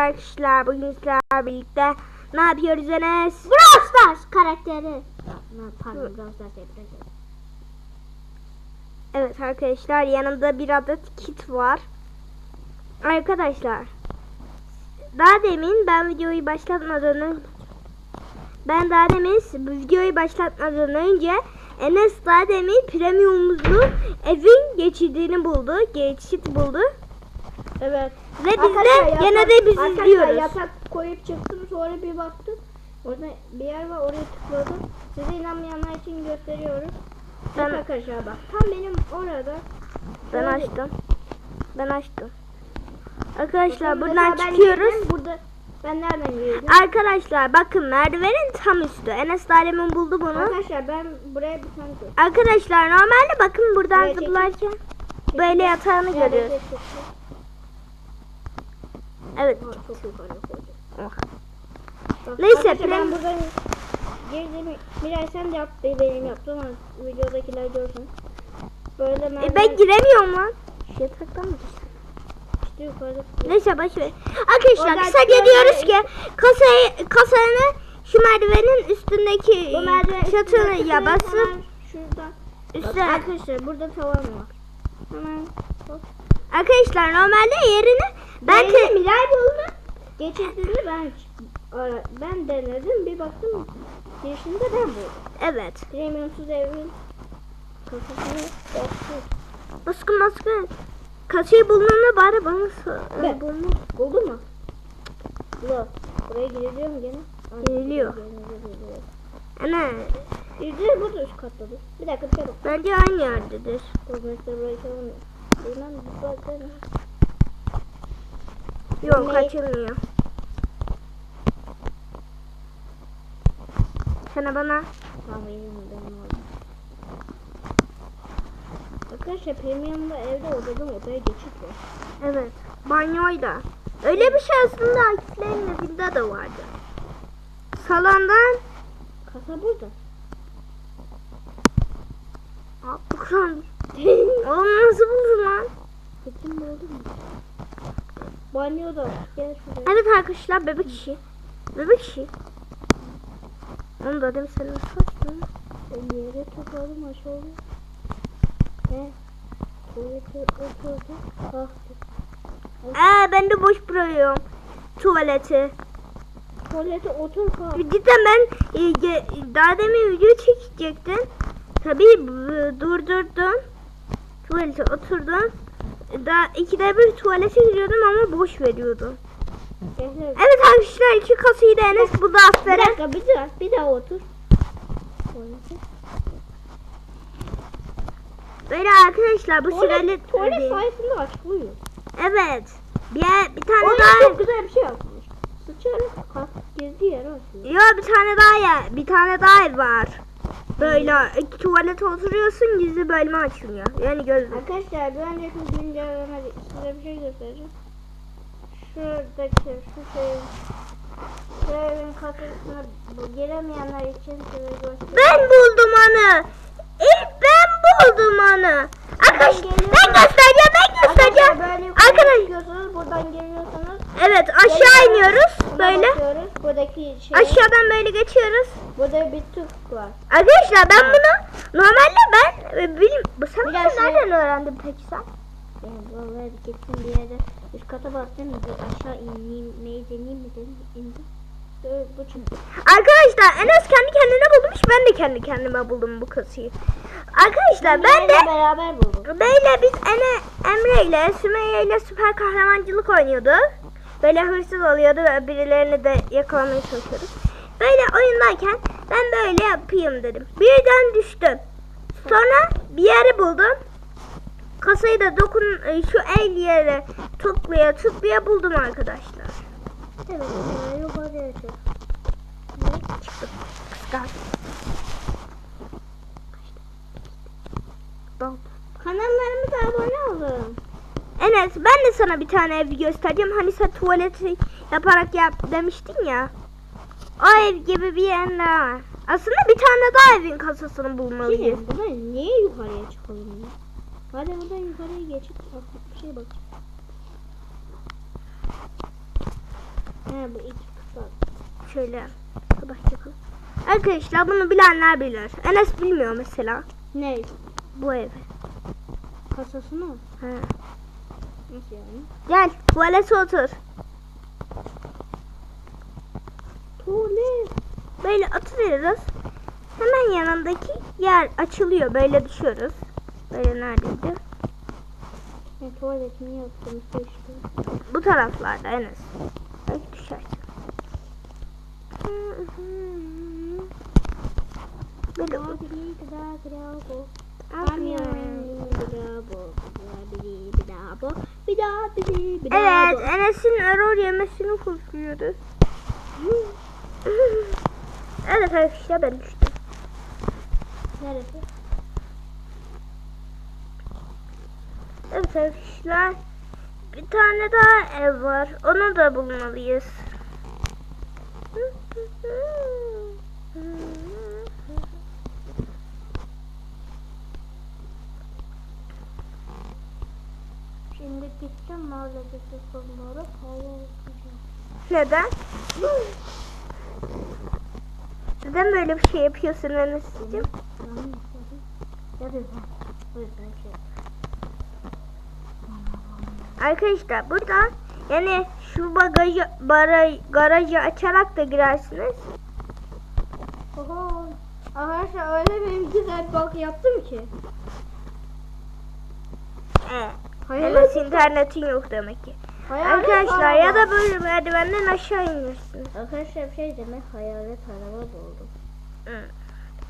Arkadaşlar bugün sizlerle birlikte ne yapıyoruz Enes? Brawl Stars karakteri. Pardon Brawl Stars. Evet arkadaşlar yanımda bir adet kit var. Arkadaşlar daha demin ben videoyu başlatmadan ben daha demin videoyu başlatmadan önce Enes daha demin premiumumuzu evin geçidini buldu. Geçit buldu. Evet. Ve biz de yatak- gene de biz arkadaşlar, izliyoruz. yatak koyup çıktım sonra bir baktım. Orada bir yer var oraya tıkladım. Size inanmayanlar için gösteriyoruz. Ben- Yatak aşağı bak. Tam benim orada. Ben Böyle- açtım. Ben açtım. Arkadaşlar Bakın buradan ben çıkıyoruz. girdim, Burada ben nereden girdim? Arkadaşlar bakın merdivenin tam üstü. Enes daha demin buldu bunu. Arkadaşlar ben buraya bir tane koydum. Arkadaşlar normalde bakın buradan Buraya çekin. zıplarken böyle yatağını Nerede görüyoruz. Evet. Ha, Çok yukarı koydum. Bak, Neyse, arkadaşlar ben buradan girdim. Miray sen de yap benim yaptım ama videodakiler görsün. Böyle E, merdiven ben giremiyorum lan. Yataktan mı düştüm? işte yukarıda. Neyse boş ver. Arkadaşlar Oradan kısaca diyoruz ki kasayı kasanı şu merdivenin üstündeki Bu merdiven çatını ya. Bak, üstüne arkadaşlar burada tavan var. Hemen. Arkadaşlar normalde yerini ben te- Miray buldu. Geçirdiğinde ben ara- ben denedim bir baktım girişinde ben buldum. evet. Premiumsuz evin kasasını yaptım. Baskın baskın. Kasayı bulduğunda bari bana sor. Ben- Bulma. Buldun mu? Bula. Buraya giriliyor mu gene? Giriliyor. Ana Giriliyor burada üst katta dur. Bir dakika bir şey bak. bence aynı yerdedir. Dur size burayı çalamıyorum. Bilmem bir baksana. Yok Ne? kaçılmıyor. Sana bana. Arkadaşlar premiumda evde odadan odaya geçit var. evet banyoyda. Öyle bir şey aslında Akiflerin evinde de vardı. Salondan Kasa burada. Abdurrahman. Oğlum nasıl buldun lan? Oldu mu? Banyoda. Gel şuraya. Evet arkadaşlar bebek işi. Bebek işi. Onu da demin sen nasıl açtın? Ben yere topladım aşağıya. Ne? Tuvalete oturdum. Kalktım. Aa ben de boş bırakıyorum. Tuvaleti. Tuvalete otur kalk. Cidden ben e, daha demin video çekecektim. Tabii durdurdum. Tuvalete oturdum. Daha ikide bir tuvalete giriyordum ama boş veriyordum. Evet arkadaşlar iki kasayı da Enes buldu Bir aferin. dakika bir daha. Bir daha otur. Böyle arkadaşlar bu süreli Tuvalet, tuvalet sayesinde açılıyor. Evet. Bir, bir tane Oraya daha çok güzel bir şey yapmış. Sıçarız kalk girdiği yere açılıyor. Yo bir tane daha ya bir tane daha ev var. Böyle iki tuvalete oturuyorsun gizli bölme açılıyor. Yani gözlük. Arkadaşlar bir önceki güncelleme size bir şey göstereceğim. Şuradaki şu şeyin kasasına bu giremeyenler için size göstereyim. Ben buldum onu. İlk ben buldum onu. Arkadaşlar geliyorum. ben göstereceğim ben göstereceğim. Arkadaşlar Arkadaş buradan geliyorsunuz. evet aşağı iniyoruz Buna böyle. bakıyoruz. Buradaki şey. Aşağıdan böyle geçiyoruz. Burada bir tık var. Arkadaşlar ben bunu normalde ben e, bilim sen bunu şey- nereden öğrendin peki sen? Yani vallahi bir gittim bir yere üst kata bastım bir aşağı ineyim neyi deneyeyim mi dedim indim. Arkadaşlar Enes kendi kendine bulmuş ben de kendi kendime buldum bu kasayı. Arkadaşlar ben de beraber buldum. Böyle biz Ene, Emre ile Sümeyye ile süper kahramancılık oynuyorduk. Böyle hırsız oluyordu ve birilerini de yakalamaya çalışıyorduk. Böyle oyundayken ben böyle yapayım dedim. Birden düştüm. Sonra bir yeri buldum. Kasayı da dokun e, şu el yere tıklaya tıklaya buldum arkadaşlar. Evet, e, yukarıya. Çıktım. Kanallarımıza abone olun. Enes ben de sana bir tane evi göstereceğim. Hani sen tuvaleti yaparak yap demiştin ya. O ev gibi bir yer daha var. Aslında bir tane daha evin kasasını bulmalıyız. Şimdi buna niye yukarıya çıkalım ya? Hadi buradan yukarıya geçip bak bir şey bak. He bu iki kısa. Şöyle sabah yapalım. Arkadaşlar bunu bilenler bilir. Enes bilmiyor mesela Ne? bu evi. Kasasını mı? Ha. Nasıl yani? Gel tuvalete otur. Tuvalet. Böyle atıveririz. Hemen yanındaki yer açılıyor. Böyle düşüyoruz. Böyle neredeydi? Ne tuvalet niye yaptım işte. Bu taraflarda Enes. Belki düşersin. Böyle Evet, Enes'in error yemesini korkuyoruz. Evet arkadaşlar ben düştüm. Neresi? Evet arkadaşlar bir tane daha ev var. Onu da bulmalıyız. Şimdi gideceğim mahalledeki konuları hava okuyacağım. Neden? Neden böyle bir şey yapıyorsun şey. Arkadaşlar burada yani şu bagajı bara, garajı açarak da girersiniz. Oho. Arkadaşlar öyle bir güzel bak yaptım ki. Evet. Hayalet- Enes internetin yok demek ki. Hayalet Arkadaşlar araba. ya da böyle merdivenden aşağı inirsiniz. Arkadaşlar bir şey demek hayalet araba buldum. Hı.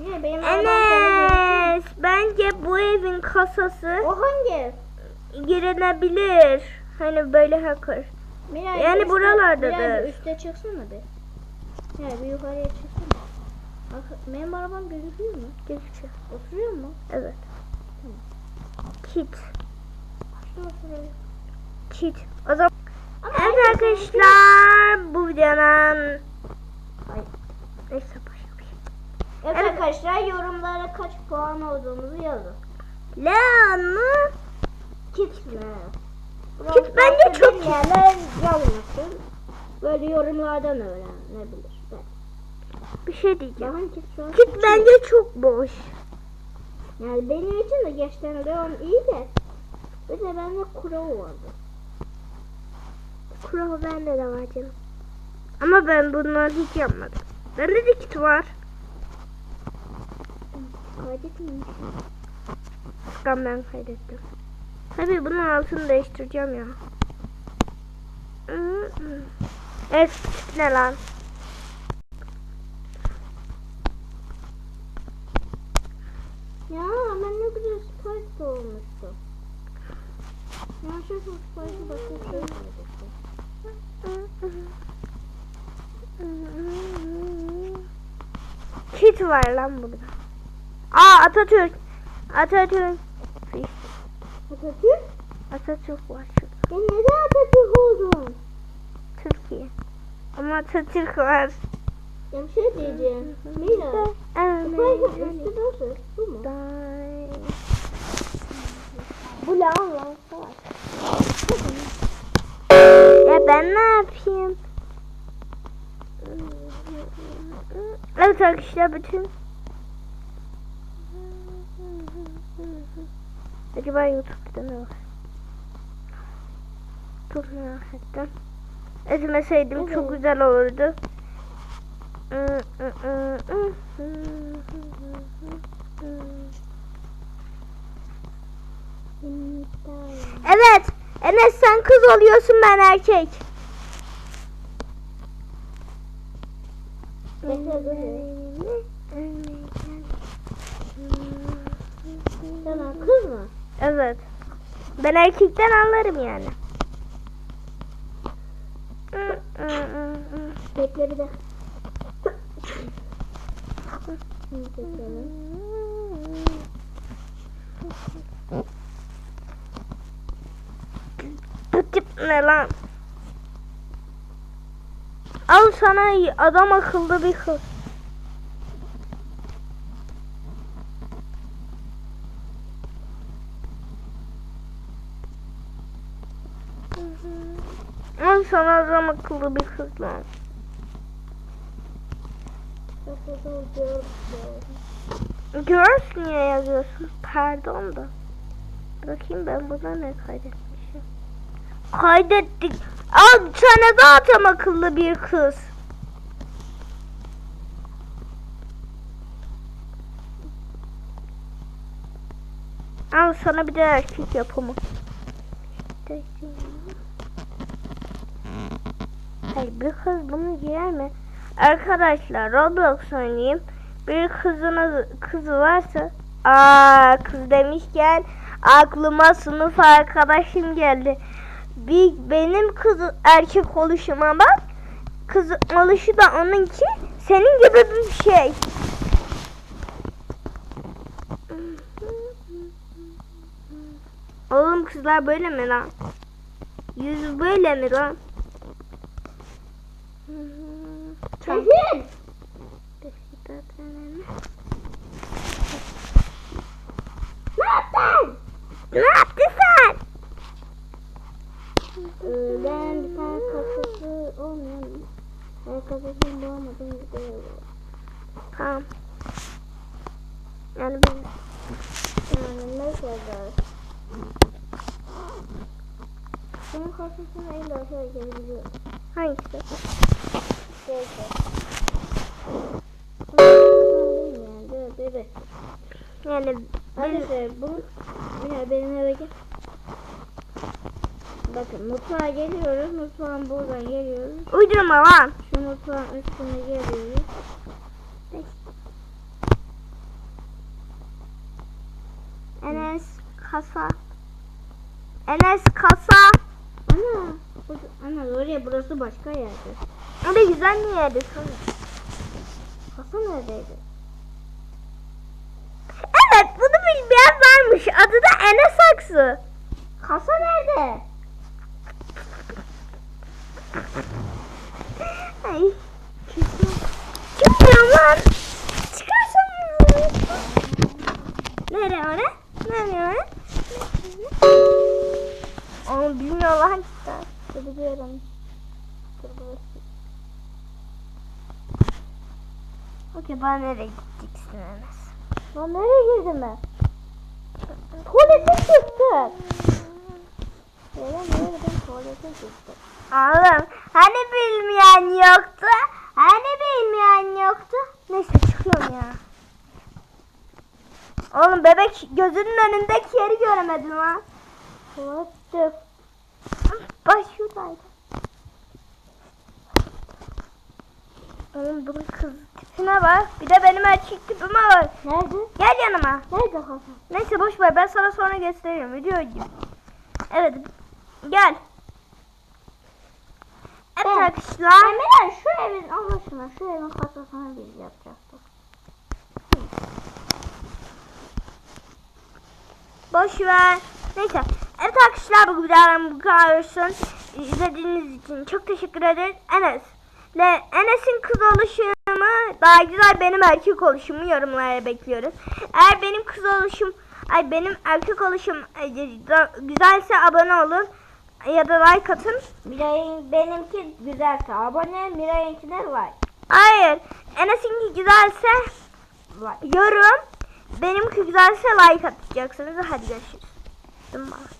Niye benim Enes bence bu evin kasası O hangi ev? girenebilir. Hani böyle hacker. Miray, Yani üste- buralardadır. Miray bir üste çıksana bir. Miray bir yukarıya çıksana. Arka- Benim arabam gözüküyor mu? Gözüküyor. Oturuyor mu? Evet. Kit. Şurada oturuyor. Kit. O zaman Ama Evet arkadaşlar bu videonun Ay. neyse başka bir şey. Evet, Evet. arkadaşlar yorumlara kaç puan olduğumuzu yazın. Lan mı? Kit mi? Kit bence çok Bilmeyenler yazmasın. Böyle yorumlardan öğrenebilir. Ben. Bir şey diyeceğim. Kit. Kit bence çok boş. Yani benim için de geçten devam iyi de. Bir de bende kurağı vardı. Kural bende de var canım. Ama ben bunları hiç yapmadım. Bende de kit var. Kaydetmeyeyim. Furkan ben kaydettim. Tabii bunun altını değiştireceğim ya. Evet ne lan? Ya ben ne güzel Sprite olmuştu. Ya şu Sprite'ı başka bir şey kaydettim. Kit var lan burada. Aa Atatürk. Atatürk. Atatürk? Atatürk var şurada. Ya neden Atatürk oldun? Türkiye. Ama Atatürk var. Ya bir şey diyeceğim. Mira. Bu? Bu lan lan var. Ya ben ne yapayım? Evet arkadaşlar bütün Acaba YouTube'da ne var? Çok merak ettim. Ezmeseydim çok güzel olurdu. Evet. Enes sen kız oluyorsun ben erkek. Tamam kız mı? Evet. Ben erkekten anlarım yani. Bekle bir de. Tip ne lan? Al sana adam akıllı bir kız. Al sana adam akıllı bir kız diyorum. Girls niye yazıyorsun? Pardon da. Bakayım ben burada ne kaydetmişim. Kaydettik. Al sana da tam akıllı bir kız. Al sana bir de erkek yapımı. Hayır bir kız bunu giyer mi? Arkadaşlar Roblox oynayayım. Bir kızınız kızı varsa Aa kız demişken aklıma sınıf arkadaşım geldi. Bir, benim kız erkek oluşuma bak. Kız oluşu da onunki senin gibi bir şey. Oğlum kızlar böyle mi lan? Yüz böyle mi lan? Tamam. Ne yaptın? Ne yaptın ben bir tane kasası olmayan ben kasasını bulamadım bir de Tamam. Yani ben yani ne kadar Senin kasasını en aşağı gelebiliyorum. hangisi? Şey şey. Yani. Yani şey bunu ya benim eve gel. Bakın mutfağa geliyoruz. Mutfağın buradan geliyoruz. uydurma lan. Şu mutfağın üstüne geliyoruz. Enes kasa. Enes kasa. Ana. Ana oraya burası başka yerde. Da güzel bir sonra. Kasa neredeydi? Evet bunu bilmeyen varmış. Adı da Enes Aksu. Kasa nerede? Ay. Çıkmıyor lan. Çıkarsana. Nereye o ne? Nereye o ne? Onu bilmiyor lan cidden. Biliyorum. Dur burası. Bana nereye gideceksin Enes? Lan nereye girdim ben? Tuvalete çıktım. Neden nereye ben tuvalete çıktım? Oğlum hani bilmeyen yoktu? Hani bilmeyen yoktu? Neyse çıkıyorum ya. Oğlum bebek gözünün önündeki yeri göremedin lan. Tuvalette. Baş şuradaydı. Oğlum bunun kız tipine bak. Bir de benim erkek tipime bak. Nerede? Gel yanıma. Nerede kasa? Neyse boş ver ben sana sonra gösteririm. Video gibi. Evet. Gel. Evet Ben- arkadaşlar. Emre şu evin Allah aşkına şu evin kasasını biz yapacaktık. Boş ver. Neyse. Evet arkadaşlar bu videodan bu kadar olsun. İzlediğiniz için çok teşekkür ederiz. Enes. Le Enes'in kız oluşumu daha güzel benim erkek oluşumu yorumlara bekliyoruz. Eğer benim kız oluşum ay benim erkek oluşum e, güzelse abone olun ya da like atın. Miray'ın benimki güzelse abone, Miray'ınki de like. Hayır. Enes'inki güzelse Like. yorum. Benimki güzelse like atacaksınız. Hadi görüşürüz. Bye.